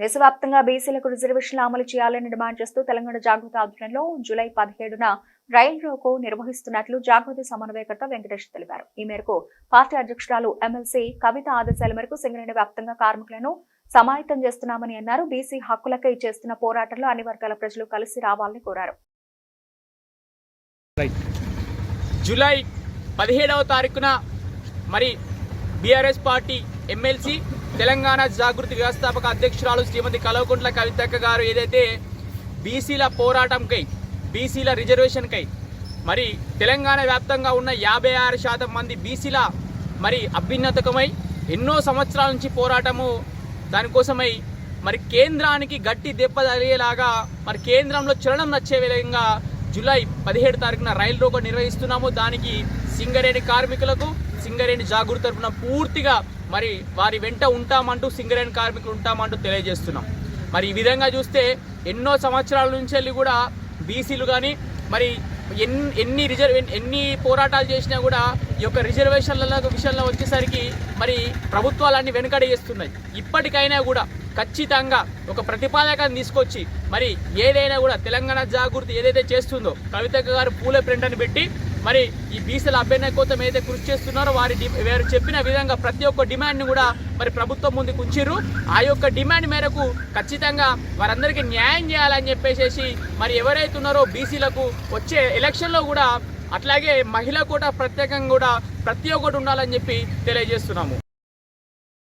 దేశవ్యాప్తంగా బీసీలకు రిజర్వేషన్లు అమలు చేయాలని డిమాండ్ చేస్తూ తెలంగాణ జాగృతి ఆధ్వర్యంలో జూలై పదిహేడున రైల్ రోకో నిర్వహిస్తున్నట్లు జాగృతి సమన్వయకర్త వెంకటేష్ తెలిపారు. ఈ మేరకు పార్టీ అధ్యక్షురాలు ఎమ్మెల్సీ కవిత ఆదేశాల మేరకు సింగరేణి వ్యాప్తంగా కార్మికులను సమాయత్తం చేస్తున్నామని అన్నారు. బీసీ హక్కులకై చేస్తున్న పోరాటంలో అన్ని వర్గాల ప్రజలు కలిసి రావాలని కోరారు. జూలై పదిహేడవ తారీఖున మరి BRS party MLC Telangana Jagruthi వ్యవస్థాపక అధ్యక్షురాలు శ్రీమతి కల్వకుంట్ల కవితక్క గారు ఏదైతే బీసీల పోరాటంకై బీసీల రిజర్వేషన్కై మరి తెలంగాణ వ్యాప్తంగా ఉన్న యాభై ఆరు శాతం మంది బీసీల మరి అభ్యున్నతకమై ఎన్నో సంవత్సరాల నుంచి పోరాటము దానికోసమై మరి కేంద్రానికి గట్టి దెబ్బ తగిలేలాగా మరి కేంద్రంలో చలనం నచ్చే విధంగా జూలై పదిహేడు తారీఖున రైలు రోకో నిర్వహిస్తున్నాము. దానికి సింగరేణి కార్మికులకు సింగరేణి జాగృతి తరఫున పూర్తిగా మరి వారి వెంట ఉంటామంటూ సింగరేణి కార్మికులు ఉంటామంటూ తెలియజేస్తున్నాం. మరి ఈ విధంగా చూస్తే ఎన్నో సంవత్సరాల నుంచి వెళ్ళి కూడా బీసీలు కానీ మరి ఎన్ని ఎన్ని రిజర్వ్ ఎన్ని పోరాటాలు చేసినా కూడా ఈ యొక్క రిజర్వేషన్ల విషయంలో వచ్చేసరికి మరి ప్రభుత్వాలన్నీ వెనుకడ చేస్తున్నాయి. ఇప్పటికైనా కూడా ఖచ్చితంగా ఒక ప్రతిపాదకాన్ని తీసుకొచ్చి మరి ఏదైనా కూడా తెలంగాణ జాగృతి ఏదైతే చేస్తుందో కవిత గారు పూల ప్రింట్ అని పెట్టి మరి ఈ బీసీల అభ్యర్థన కోసం ఏదైతే కృషి చేస్తున్నారో వారి వారు చెప్పిన విధంగా ప్రతి ఒక్క డిమాండ్ని కూడా మరి ప్రభుత్వం ముందుకు ఉంచారు ఆ యొక్క డిమాండ్ మేరకు ఖచ్చితంగా వారందరికీ న్యాయం చేయాలని చెప్పేసి మరి ఎవరైతే ఉన్నారో బీసీలకు వచ్చే ఎలక్షన్లో కూడా అట్లాగే మహిళ కూడా ప్రత్యేకంగా కూడా ప్రతి ఒక్కటి ఉండాలని చెప్పి తెలియజేస్తున్నాము.